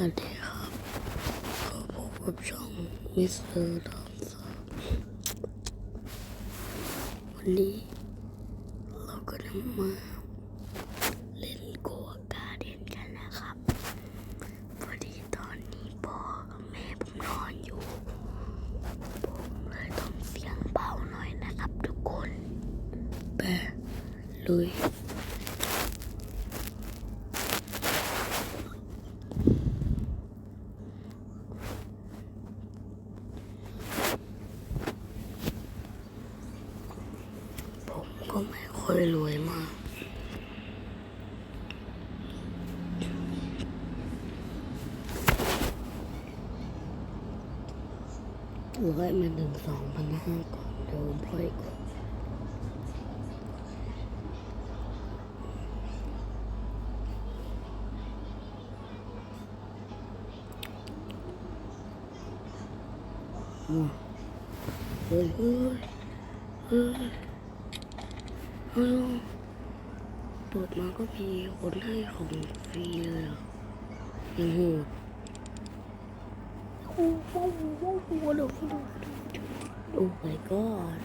วัสดีครับก็พบกับช่องมิสเตอร์ดอมสันวันนี้เราก็จะมาเล่นโกวการ์เดนกันนะครับ พอดีตอนนี้พ่อกับแม่ผมนอนอยู่ ผมเลยต้องเสียงเบาหน่อยนะครับทุกคนแปะลุย ผม ก็ไม่ค่อยรวยมาก ร้อยมาถึงสองพันห้าก่อนเดี๋ยวผมปล่อยก่อนเฮ้ยเฮ้ยเฮ้ย เฮ้ยเปิดมาก็มีคนให้ของฟรีเลยอะยังโหดโอ้โหโอ้โหโอ้โหโอ้ my god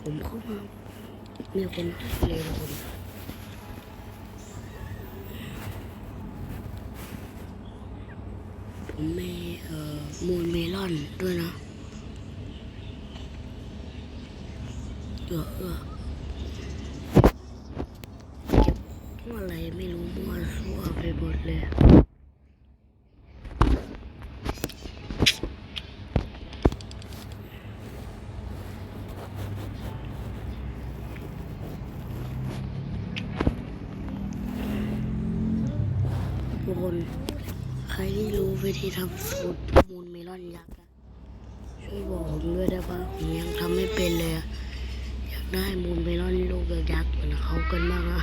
ผมเข้ามามีคนให้เลยคนผมมีเอ่อมูลเมลอนด้วยนะ เอะอเก็บองอะไรไม่รู้มั่วซั่วไปหมดเลยทุกคนใครที่รู้วิธีทำสูตรมูลเมลอนยักษ์ช่วยบอกผมด้วยได้ปะผมยังทำไม่เป็นเลยอะ ได้มูลเมลอนลูกยักษ์เหมือนเขากันมากอะ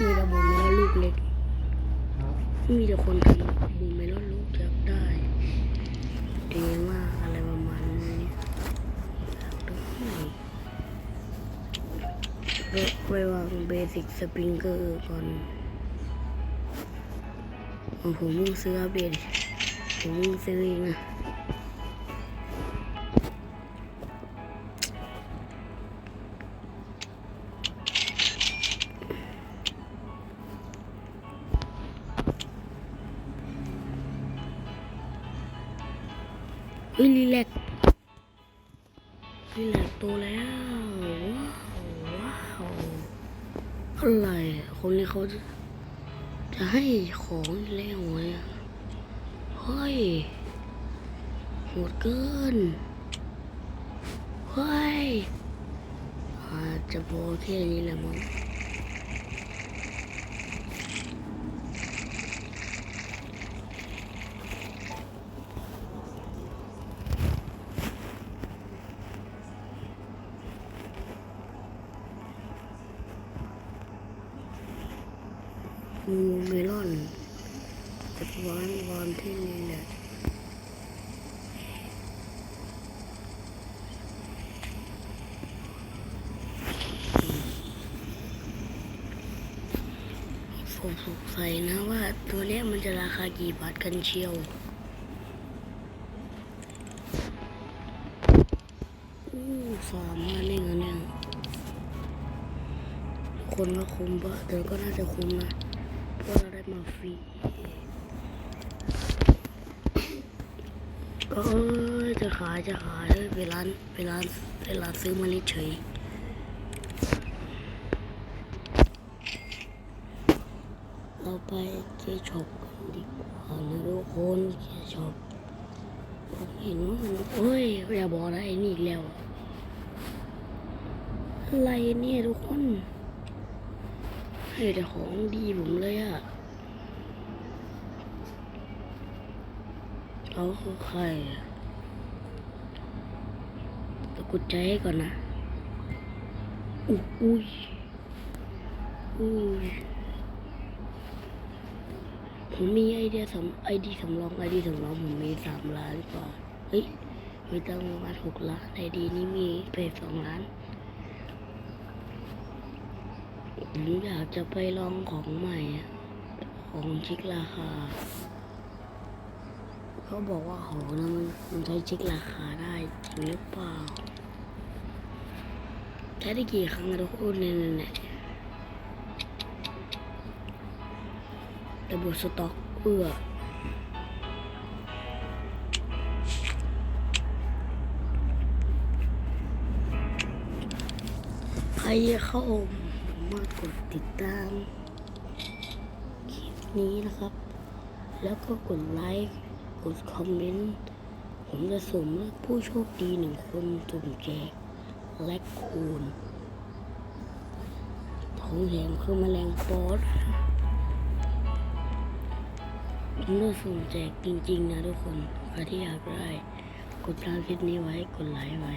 มีแต่มูลเมลอนลูกเล็ก มีแต่คนทำมูลเมลอนลูกยักษ์ได้ดีมากอะไรประมาณนี้อยากได้ไปวางเบสิกสปริงเกอร์ก่อนผมเพิ่งซื้ออัปเดตผมเพิ่งซื้อเองนะ เฮ้ยรีแลกซ์รีแลกโตแล้วว้าวว้าอะไรคนนี้เขาจะจะให้ของอีกแล้วเนี่ยเฮ้ยโหดเกินเฮ้ยอาจจะพอแค่นี้แหละมั้งมูเมลอน จะวางวางที่นี่แหละผมสงสัยนะว่าตัวเนี้ยมันจะราคากี่บาทกันเชียวอู้สามพันเองเหรอเนี่ยคนก็คุ้มปะแต่ก็น่าจะคุ้มนะเพราะเราได้มาฟรี เอ้ยจะขายจะขายเอ้ยไปร้านไปร้านไปร้านซื้อมาเฉยเราไปเจช็อปกันดีกว่านะทุกคนเจช็อปผมเห็นว่ามันเฮ้ยอย่าบอกนะไอ้นี่อีกแล้วอะอะไรเนี่ยทุกคนให้แต่ของดีผมเลยอะ เขาคือใครตะกุดใจให้ก่อนนะ อุ๊ยอุ้ยอุ้ยผมมีไอเดียสำไอดีสำรองไอดีสำรองผมมีสามล้านกว่า เฮ้ย มีตั้งประมาณหกล้านไอดีนี้มีไปสองล้านผมอยากจะไปลองของใหม่ ของช็คราคา เขาบอกว่าของนะมันมันใช้เช็คราคาได้จริงหรือเปล่าใช้ได้กี่ครั้งอะทุกคนเนี่ยเนี่ยเนี่ยระบบสต็อกเอื้อใครเข้ามากดติดตามคลิปนี้นะครับ แล้วก็กดไลค์ กดคอมเมนต์ ผมจะสุ่มผู้โชคดีหนึ่งคนสุ่มแจกและคูณของแถมคือแมลงปอดผมจะสุ่มแจกจริง ๆ นะทุกคนใครที่อยากได้ กดตามคลิปนี้ไว้ กดไลค์ไว้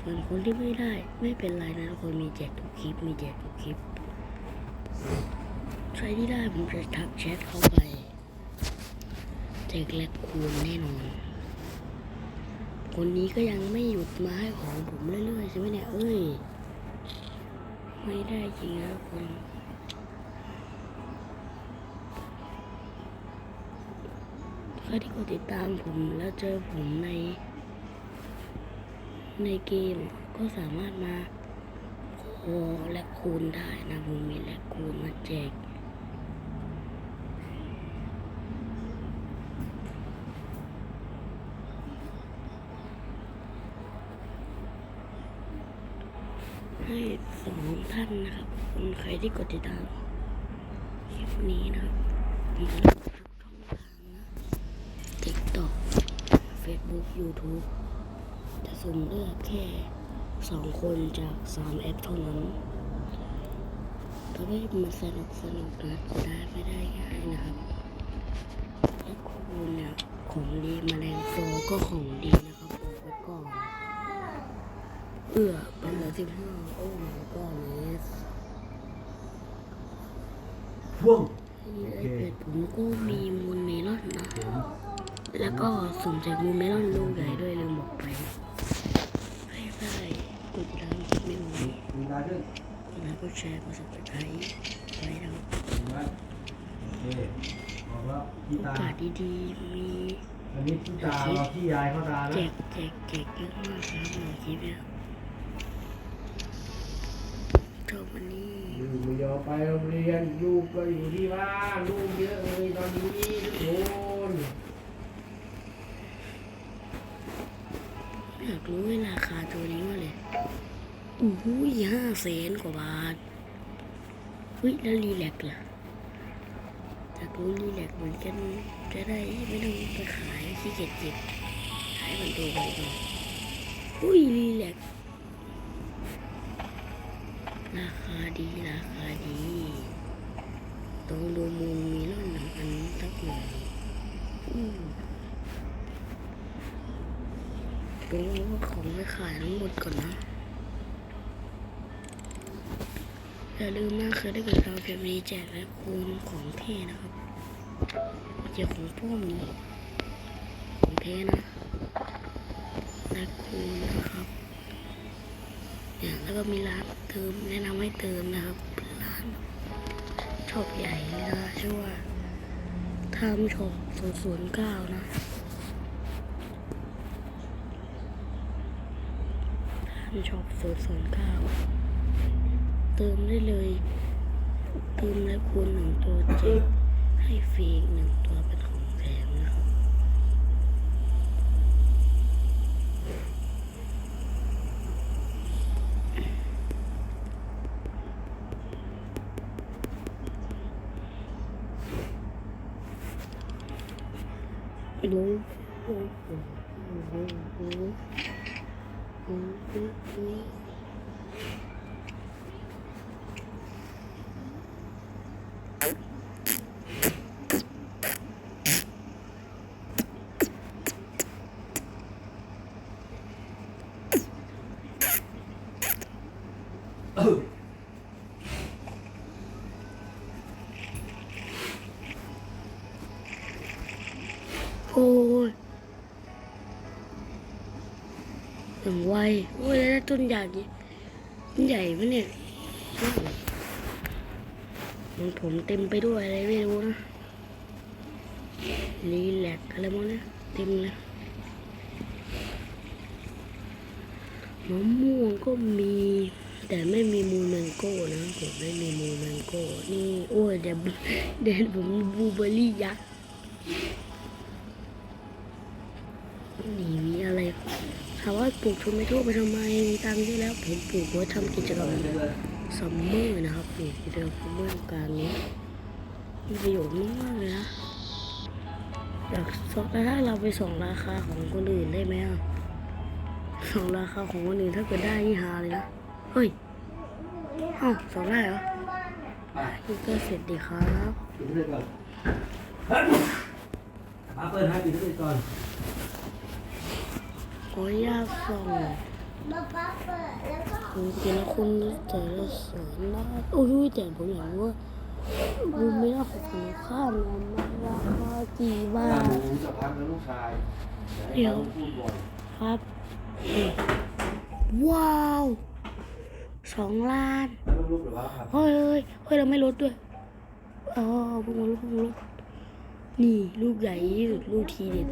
ส่วนคนที่ไม่ได้ไม่เป็นไรนะทุกคนมีแจกทุกคลิปมีแจกทุกคลิปใครที่ได้ผมจะทักแชทเข้าไป แจกและคูณแน่นอน คนนี้ก็ยังไม่หยุดมาให้ของผมเรื่อยๆใช่ไหมเนี่ย เอ้ย ไม่ได้จริงนะทุกคนใครที่กดติดตามผมแล้วเจอผมใน ในเกมก็สามารถมาขอและคูณได้นะผมมีและคูณมาแจก ให้สองท่านนะครับคนใครที่กดติดตามคลิปนี้นะครับมจะลงทุกช่องทางนะ TikTok Facebook YouTube จะสุ่มเลือกแค่สองคนจากสามแอปเท่านั้นถ้าไม่มาสนุกสนุกนะจะได้ไม่ได้ง่ายนะครับและคุณเนี่ยของดีมแมลงโฟก็ของดีนะ เอื้อเป็นเหลือสิบห้าโอ้ my god เลยพ่วงที่ไอเป็ดผมก็มีมูลเมลอนนะผมแล้วก็สุ่มจากมูลเมลอนลูกใหญ่ด้วยลืมบอกไปให้ได้กดไลค์ไม่หมดมีลาด้วยแล้วก็แชร์ประสบการณ์ไว้นะครับเห็นไหมโอเคบอกว่าพี่โอตากาสดีๆมีอันนี้พี่ตาเราพี่ยายเขาตาแจนะกแจกแจกเยอะมากครับในคลิปเนี่ย บวันนี้ลูกไม่ยอมไปโรงเรียนลูกก็อยู่ที่บ้านลูกเยอะเลยตอนนี้ทุกคนอยากรู้ราคาตัวนี้ว่าเลยโอ้โหห้าแสนกว่าบาทวิแล้วรีแลกล่ะอยากรู้รีแลกเหมือนกันจะได้ไม่ต้องไปขายขี้เกียจเก็บขายมันดูไปก่อนอุ้ยรีแลก ราคาดีราคาดีต้องดูมูลมีร่อนหนึ่งอันสักหน่อยอืมดูว่าของไปขายทั้งหมดก่อนนะอย่าลืมนะเคยได้กดเราจะมีแจกและคูณของเท่นะครับแจกของพ่อมีของเท่นะและคูณ ก็มีร้านเติมแนะนำให้เติมนะครับร้านช็อปใหญ่นะชื่อว่าทำช็อปศูนย์ศูนย์เก้านะท่านช็อปศูนย์ศูนย์เก้าเติมได้เลย เติมแล้วคูณหนึ่งตัวแจกให้ฟรีหนึ่งตัวเป็นของแถมนะครับ รู้โอ้โหโอ้ ไวโอ้ยแล้วต้นใหญ่ต้นใหญ่ปะเนี่ยมันผมเต็มไปด้วยอะไรไม่รู้นะรีแลกอะไรพวกนี้เต็มเลยมะม่วงก็มี แต่ไม่มีมูแมงโก้นะผมไม่มีมูแมงโก้นี่โอ้ยเดี๋ยวเดี๋ยวผมบูเบอรี่ยักษ์นี่มีอะไร ถามว่าปลูกโทเมโต้ไปทำไมมีตังค์เยอะแล้วผมปลูกไว้ทำกิจกรรมซัมเมอร์นะครับปลูกกิจกรรมซัมเมอร์กลางนี้มีประโยชน์มากๆเลยนะอยากสอบแล้วถ้าเราไปส่องราคาของคนอื่นได้ไหมอะส่องราคาของคนอื่นถ้าเกิดได้นี่ฮาเลยนะเฮ้ยอ้าสองได้เหรอนี่ก็เสร็จดีครับปิดเลยก่อนมาเปิดให้ปิดเลยก่อน ออนุญาตส่องคุณกินคุณแต่ละสวนนะโอ้ยแต่ผมอยากรู้ว่าบูมไม่ได้ของคุณค่ามันราคากี่บาตาทหนูสักพักแล้วลูกชายเดี๋ยวพูดบ่อยครับนี่ว้าวสองล้านแล้วลูกหรือว่าครับเฮ้ยเฮ้ยเฮ้ยเราไม่ลดด้วยอ๋อเพุ่งมาลดเพุ่งมาลดนี่ลูกใหญ่ที่สุดลูกทีเด็ด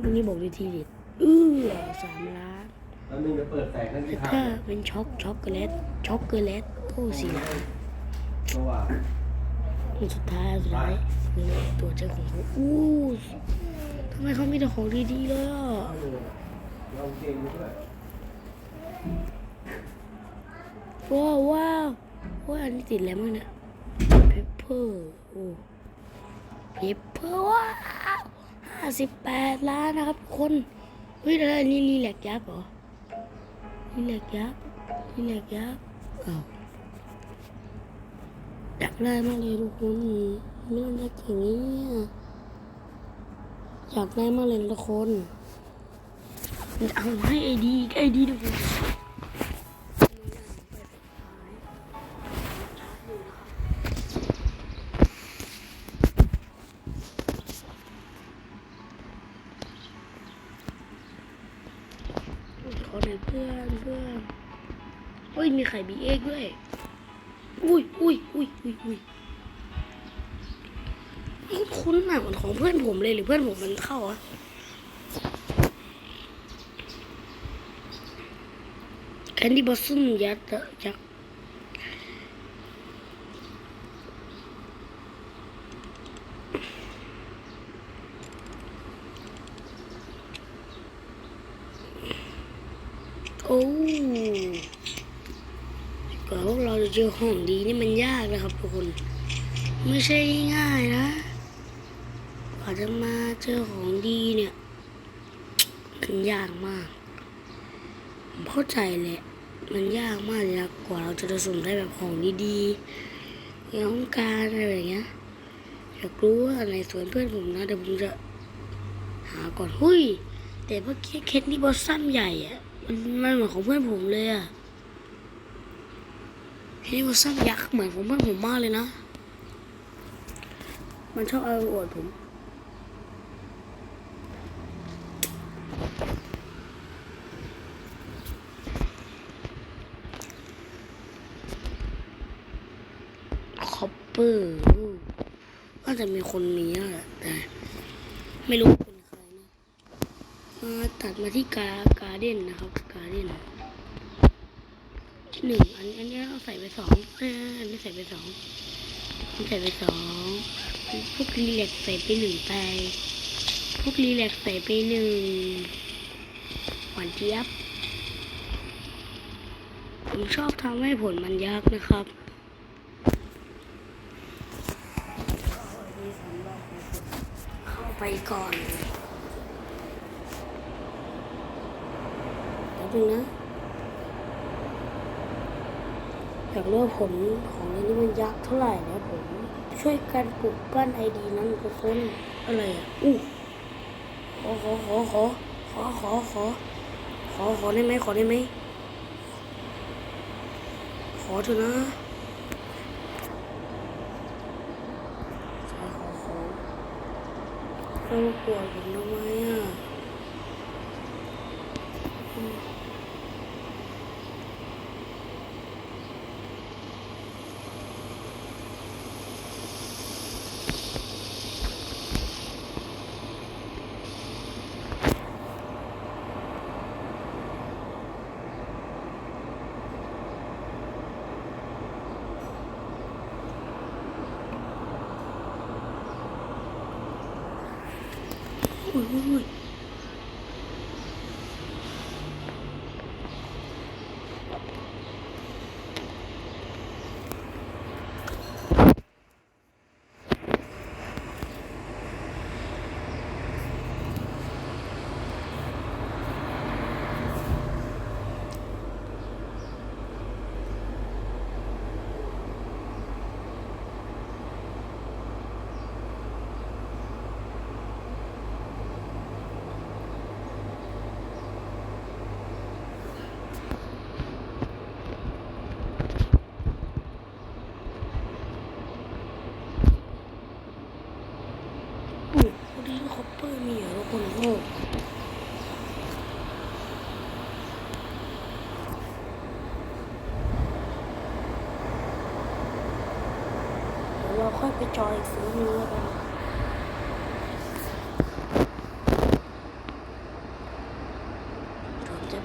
ลูกนี้บอกเลยทีเด็ด เออสามล้านแล้วนึงจะเปิดแสงนั่นที่แล้วทางก็เป็นช็อกช็อกโกแลตช็อกโกแลตโอ้สี่ล้านเพราะว่าอันสุดท้ายอันสุดท้ายนี่ตัวเจ้าของเขาอู้ทำไมเขามีแต่ของดีๆเลยอะเราเก่งด้วยว้าวว้าวว้าวอันนี้ติดอะไรบ้างเนี่ยเพปเปอร์โอ้เพปเปอร์ว้าวห้าสิบแปดล้านนะครับทุกคน เฮ้ยแล้วนี่รีแลกยักษ์เหรอรีแลกยักษ์รีแลกยักษ์อ้าวอยากได้มากเลยทุกคนไม่ต้องยักอย่างนี้อยากได้มากเลยทุกคนเอาให้ไอดีไอดีทุกคน ไข่บีเอ็กด้วย อุ้ยอุ้ยอุ้ยอุ้ยอุ้ยคุ้นๆอะเหมือนของเพื่อนผมเลยหรือเพื่อนผมมันเข้าอะแคนดี้บอสซุ่มยัดยักษ์โอ้กว่าพวก เจอของดีนี่มันยากนะครับทุกคน ไม่ใช่ง่ายนะกว่าจะมาเจอของดีเนี่ย มันยากมากผมเข้าใจแหละ มันยากมากเลยนะกว่าเราจะได้สุ่มได้แบบของดีๆย้องการอะไรแบบเงี้ยอยากรู้ว่าในสวนเพื่อนผมนะเดี๋ยวผมจะหาก่อนหุ้ย แต่เมื่อกี้เคสนี่บอสซัมใหญ่อะมันมันเหมือนของเพื่อนผมเลยอะ เคสนี่บอสซัมยักษ์เหมือนของเพื่อนผมมากเลยนะ มันชอบเอาอวดผมคอปเปอร์ก็จะมีคนมีแล้แหละแต่ไม่รู้เป็นใครนะมาตัดมาที่กาการเด้นนะครับ การเด้น หนึ่งอันอันนี้เราใส่ไปสองเอออันนี้ใส่ไปสองอันใส่ไปสองพวกรีแลกใส่ไปหนึ่งไป พวกรีแลกใส่ไปหนึ่งหวานเจี๊ยบ ผมชอบทำให้ผลมันยักนะครับเข้าไปก่อนแป๊บนึงนะ อยากรู้ว่าผลของอันนี้มันยักเท่าไหร่นะผม ช่วยกันปลุกปั้นไอดีนั้นทุกคนอะไรอะอู้ขอขอขอขอขอขอขอขอขอได้ไหมขอได้ไหมขอเถอะนะขอขอขอเรามาปวดผมทำไมอะ อุ้ยอุ้ยอุ้ยอุ้ยวันนี้คอปเปอร์มีเหรอทุกคนโอ้เดี๋ยวเราค่อยไปจอยซื้อเนื้อกันนะ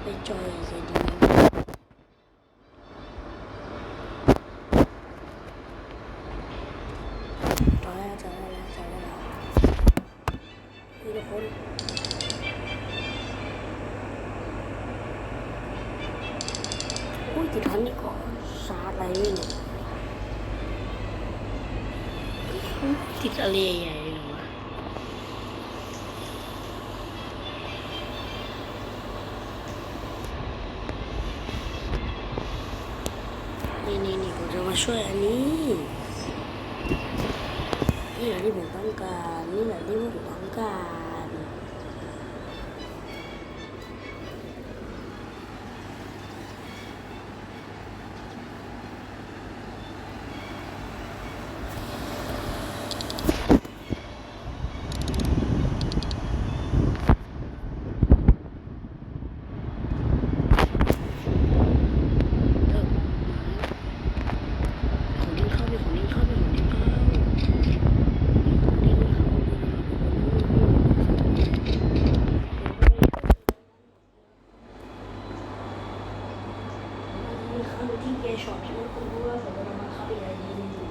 ผม จะไปจอยอีกไอดีจอยแล้วจอยแล้วจอยแล้วนี่ทุกคนอุ้ยติดทันนี่ก่อนชาร์จอะไรนี่เนี่ยอุ๊ยติดอะไรใหญ่ๆเลยวะนี่นี่นี่ผ มาช่วยอันนี้ นี่แหละที่ผมต้องการ นี่แหละที่ผมต้องการ เออของดิ้งเข้าไปของดิ้งเข้าไปของดิ้งเข้าของดิ้งเข้าไปที่เกย์ช็อปใช่ไหมคุณรู้ว่าผมกำลังมาเข้าไปอะไรดีอยู่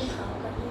ที่เขาก็ที่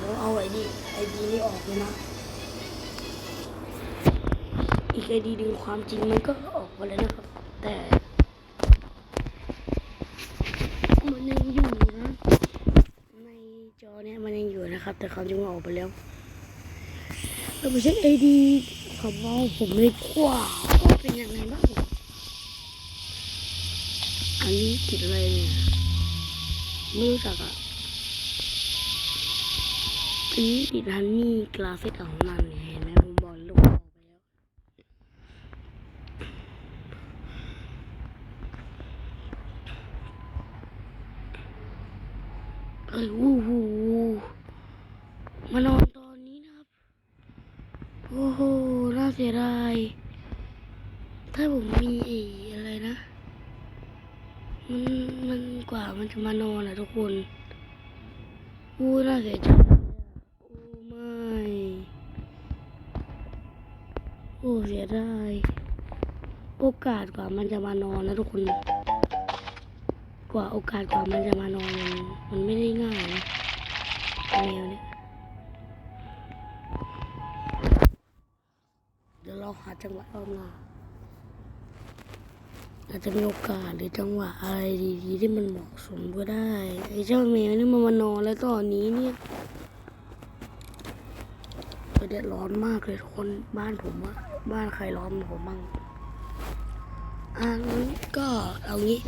ผมจะไปช่วยวาเอาไอ้นี่ไอดีนี่ออกเลยนะ อีกไอดีดึงความจริงมันก็ออกมาแล้วนะครับ แต่มันยังอยู่นะ ในจอเนี่ยมันยังอยู่นะครับ แต่ความจริงมันออกไปแล้วเราไปเช็คไอดีของเราผมเลยกว่าว่าเป็นยังไงบ้างอันนี้ติดอะไรเนี่ยไม่รู้จักอะ นนี้ติดฮันนี่กราฟิกของมันเห็นไหมผมบอกลูกออกไปแล้ว เอ้ยวู้ฮู้มานอนตอนนี้นะครับ โอ้โห น่าเสียดาย ถ้าผมมีไอ้อะไรนะ มันมันกว่ามันจะมานอนอะทุกคนอู้น่าเสียใจ อ้เสียดายโอกาสกว่ามันจะมานอนนะทุกคน กว่าโอกาสกว่ามันจะมานอนมันมันไม่ได้ง่ายนะแมวเนี่ยเดี๋ยวเราหาจังหวะรอบหน้าอาจจะมีโอกาสหรือจังหวะอะไรดีๆที่มันเหมาะสมก็ได้ไอ้เจ้าแมวนี่มันมานอนแล้วตอนนี้เนี่ยเดือดร้อนมากเลยทุกคนบ้านผมอะ บ้านใครร้อนผมบ้างอะงั้นก็เอางี้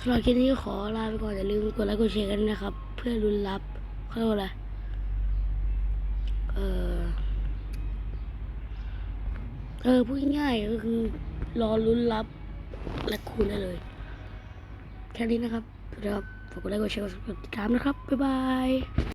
สำหรับคลิปนี้ขอลาไปก่อนอย่าลืมกดไลค์กดแชร์กันนะครับ เพื่อรุนรับเขาเรียกว่าอะไรเออเออพูดง่ายก็คือรอลุ้นรับและคูณได้เลยแค่นี้นะครับสวัสดีครับฝากกดไลค์กดแชร์กดติดตามนะครับ บ๊ายบาย